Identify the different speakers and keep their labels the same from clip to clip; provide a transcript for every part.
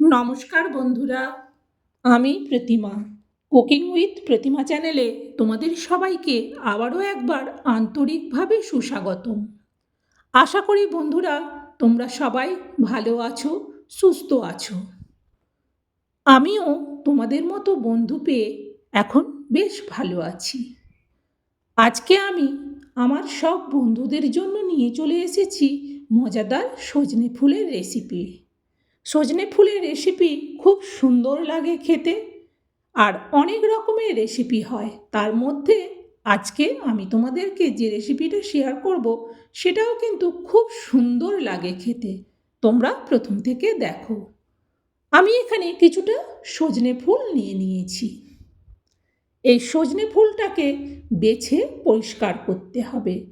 Speaker 1: নমস্কার বন্ধুরা। আমি প্রতিমা। কুকিং উইথ প্রতিমা চ্যানেলে তোমাদের সবাইকে আবারও একবার আন্তরিকভাবে সুস্বাগতম। আশা করি বন্ধুরা, তোমরা সবাই ভালো আছো, সুস্থ আছো। আমিও তোমাদের মতো বন্ধু পেয়ে এখন বেশ ভালো আছি। আজকে আমি আমার সব বন্ধুদের জন্য নিয়ে চলে এসেছি মজাদার সজনে ফুলের রেসিপি সজনে ফুলের রেসিপি খুব সুন্দর লাগে খেতে। আর অনেক রকমের রেসিপি হয়। তার মধ্যে আজকে আমি তোমাদেরকে যে রেসিপিটা শেয়ার করব, সেটাও কিন্তু খুব সুন্দর লাগে খেতে। তোমরা প্রথম থেকে দেখো। আমি এখানে কিছুটা সজনে ফুল নিয়ে নিয়েছি। এই সজনে ফুলটাকে বেছে পরিষ্কার করতে হবে।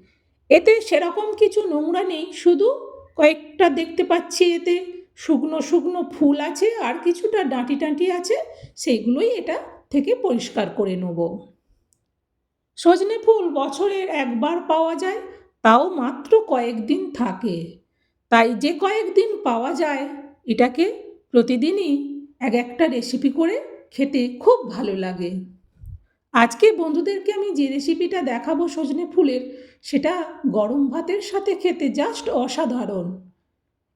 Speaker 1: এতে সেরকম কিছু নোংরা নেই, শুধু কয়েকটা দেখতে পাচ্ছি এতে। শুকনো শুকনো ফুল আছে আর কিছুটা ডাঁটি টাঁটি আছে সেইগুলোই এটা থেকে পরিষ্কার করে নেব। সজনে ফুল বছরের একবার পাওয়া যায়, তাও মাত্র কয়েকদিন থাকে। তাই যে কয়েকদিন পাওয়া যায়, এটাকে প্রতিদিনই এক একটা রেসিপি করে খেতে খুব ভালো লাগে। আজকে বন্ধুদেরকে আমি যে রেসিপিটা দেখাবো সজনে ফুলের, সেটা গরম ভাতের সাথে খেতে জাস্ট অসাধারণ।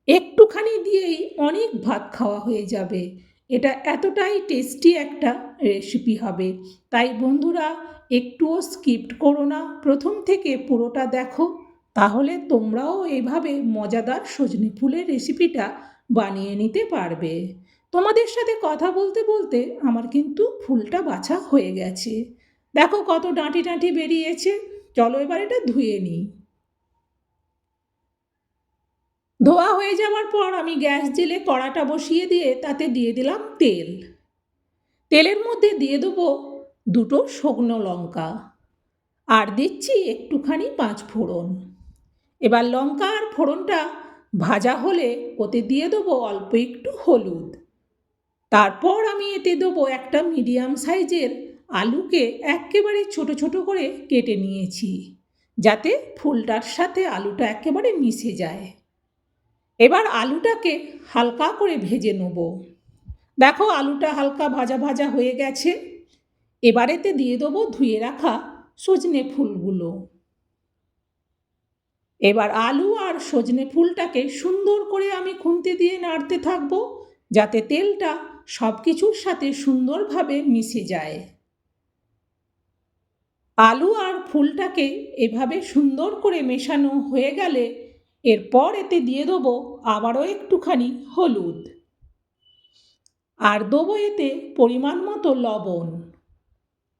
Speaker 1: একটুখানি দিয়েই অনেক ভাত খাওয়া হয়ে যাবে। এটা এতটাই টেস্টি একটা রেসিপি হবে। তাই বন্ধুরা, একটুও স্কিপ্ট করো না। প্রথম থেকে পুরোটা দেখো। তাহলে তোমরাও এভাবে মজাদার সজনে ফুলের রেসিপিটা বানিয়ে নিতে পারবে। তোমাদের সাথে কথা বলতে বলতে আমার কিন্তু ফুলটা বাছা হয়ে গেছে। দেখো কত ডাঁটি ডাঁটি বেরিয়েছে। চলো এবার এটা ধুয়ে নিই। ধোয়া হয়ে যাওয়ার পর আমি গ্যাস জেলে কড়াটা বসিয়ে দিয়ে তাতে দিয়ে দিলাম তেল। তেলের মধ্যে দিয়ে দেবো দুটো শুকনো লঙ্কা আর দিচ্ছি একটুখানি পাঁচ ফোড়ন। এবার লঙ্কা আর ফোড়নটা ভাজা হলে ওতে দিয়ে দেবো অল্প একটু হলুদ। তারপর আমি এতে দেবো একটা মিডিয়াম সাইজের আলুকে একেবারে ছোট ছোট করে কেটে নিয়েছি, যাতে ফুলটার সাথে আলুটা একেবারে মিশে যায়। এবার আলুটাকে হালকা করে ভেজে নেব। দেখো আলুটা হালকা ভাজা ভাজা হয়ে গেছে। এবারেতে দিয়ে দেবো ধুয়ে রাখা সজনে ফুলগুলো। এবার আলু আর সজনে ফুলটাকে সুন্দর করে আমি খুন্তি দিয়ে নাড়তে থাকব, যাতে তেলটা সব কিছুর সাথে সুন্দরভাবে মিশে যায়। আলু আর ফুলটাকে এভাবে সুন্দর করে মেশানো হয়ে গেলে এরপর এতে দিয়ে দেবো আবারও একটুখানি হলুদ। আর দেবো এতে পরিমাণ মতো লবণ।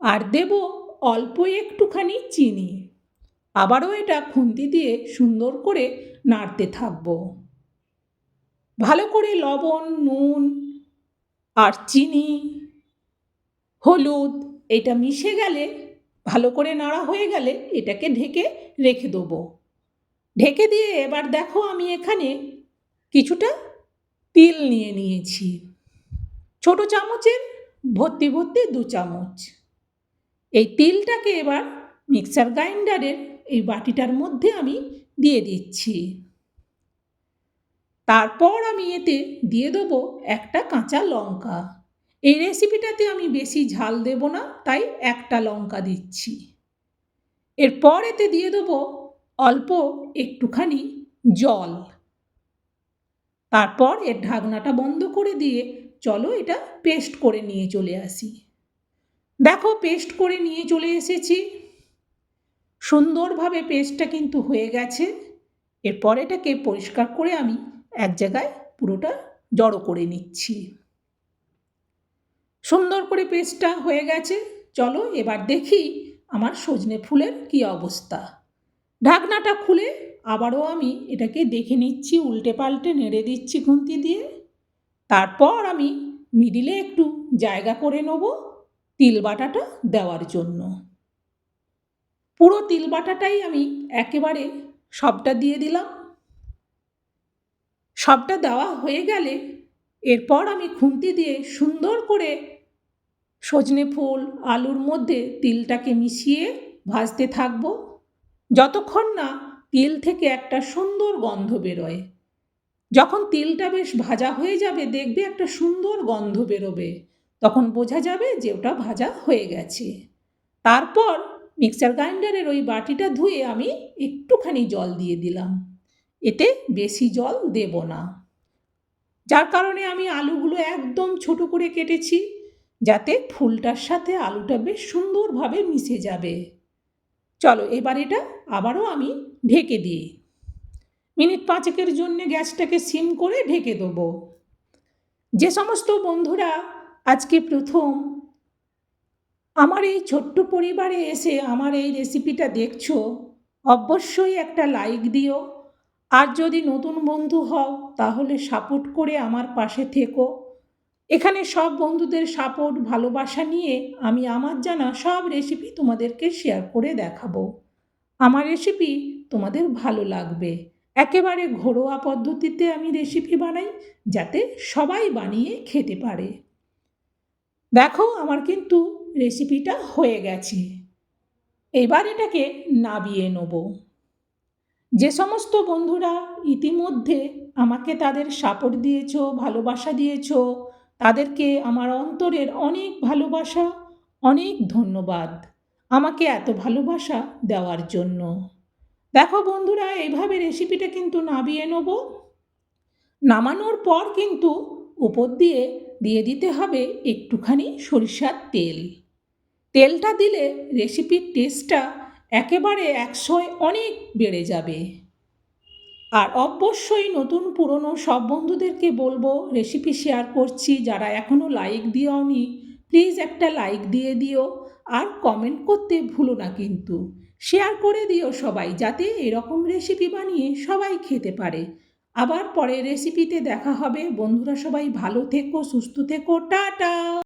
Speaker 1: আর দেব অল্প একটুখানি চিনি। আবারও এটা খুন্তি দিয়ে সুন্দর করে নাড়তে থাকব। ভালো করে লবণ, নুন আর চিনি, হলুদ এটা মিশে গেলে, ভালো করে নাড়া হয়ে গেলে এটাকে ঢেকে রেখে দেবো। ঢেকে দিয়ে এবার দেখো আমি এখানে কিছুটা তিল নিয়ে নিয়েছি। ছোট চামচের ভর্তি ভর্তি দু চামচ। এই তিলটাকে এবার মিক্সার গ্রাইন্ডারের এই বাটিটার মধ্যে আমি দিয়ে দিচ্ছি। তারপর আমি এতে দিয়ে দেবো একটা কাঁচা লঙ্কা। এই রেসিপিটাতে আমি বেশি ঝাল দেব না, তাই একটা লঙ্কা দিচ্ছি। এরপর এতে দিয়ে দেবো অল্প একটুখানি জল। তারপর এর ঢাকনাটা বন্ধ করে দিয়ে চলো এটা পেস্ট করে নিয়ে চলে আসি। দেখো পেস্ট করে নিয়ে চলে এসেছি। সুন্দরভাবে পেস্টটা কিন্তু হয়ে গেছে। এরপর এটাকে পরিষ্কার করে আমি এক জায়গায় পুরোটা জড়ো করে নিচ্ছি। সুন্দর করে পেস্টটা হয়ে গেছে। চলো এবার দেখি আমার সজনে ফুলের কি অবস্থা। ঢাকনাটা খুলে আবারও আমি এটাকে দেখে নিচ্ছি, উল্টে পাল্টে নেড়ে দিচ্ছি খুন্তি দিয়ে। তারপর আমি মিডিলে একটু জায়গা করে নেব তিল বাটাটা দেওয়ার জন্য। পুরো তিল বাটাটাই আমি একেবারে সবটা দিয়ে দিলাম। সবটা দেওয়া হয়ে গেলে এরপর আমি খুন্তি দিয়ে সুন্দর করে সজনে ফুল, আলুর মধ্যে তিলটাকে মিশিয়ে ভাজতে থাকব। যতক্ষণ না তিল থেকে একটা সুন্দর গন্ধ বেরোয়। যখন তেলটা বেশ ভাজা হয়ে যাবে, দেখবে একটা সুন্দর গন্ধ বেরোবে। তখন বোঝা যাবে যে ওটা ভাজা হয়ে গেছে। তারপর মিক্সার গ্রাইন্ডারের ওই বাটিটা ধুয়ে আমি একটুখানি জল দিয়ে দিলাম। এতে বেশি জল দেব না। যার কারণে আমি আলুগুলো একদম ছোট করে কেটেছি, যাতে ফুলটার সাথে আলুটা বেশ সুন্দরভাবে মিশে যাবে। চলো এবার এটা আবারও আমি ঢেকে দিই। মিনিট পাঁচেকের জন্য গ্যাসটাকে সিম করে ঢেকে দেবো। যে সমস্ত বন্ধুরা আজকে প্রথম আমার এই ছোট্ট পরিবারে এসে আমার এই রেসিপিটা দেখছ, অবশ্যই একটা লাইক দিও। আর যদি নতুন বন্ধু হও, তাহলে সাপোর্ট করে আমার পাশে থেকো। এখানে সব বন্ধুদের সাপোর্ট ভালোবাসা নিয়ে আমি আমার জানা সব রেসিপি তোমাদেরকে শেয়ার করে দেখাবো। আমার রেসিপি তোমাদের ভালো লাগবে। একেবারে ঘরোয়া পদ্ধতিতে আমি রেসিপি বানাই যাতে সবাই বানিয়ে খেতে পারে। দেখো আমার কিন্তু রেসিপিটা হয়ে গেছে। এবার এটাকে নাবিয়ে নেব। যে সমস্ত বন্ধুরা ইতিমধ্যে আমাকে তাদের সাপোর্ট দিয়েছ, ভালোবাসা দিয়েছ তাদেরকে আমার অন্তরের অনেক ভালোবাসা, অনেক ধন্যবাদ আমাকে এত ভালোবাসা দেওয়ার জন্য। দেখো বন্ধুরা এইভাবে রেসিপিটা কিন্তু নাবিয়ে নেব। নামানোর পর কিন্তু উপর দিয়ে দিয়ে দিতে হবে একটুখানি সরিষার তেল। তেলটা দিলে রেসিপির টেস্টটা একেবারে একশোয় অনেক বেড়ে যাবে। আর অবশ্যই নতুন পুরনো সব বন্ধুদেরকে বলব রেসিপি শেয়ার করছি। যারা এখনও লাইক দিওনি প্লিজ একটা লাইক দিয়ে দিও আর কমেন্ট করতে ভুলো না কিন্তু। শেয়ার করে দিও সবাই, যাতে এরকম রেসিপি বানিয়ে সবাই খেতে পারে। আবার পরের রেসিপিতে দেখা হবে। বন্ধুরা সবাই ভালো থেকো, সুস্থ থেকো, টাটা!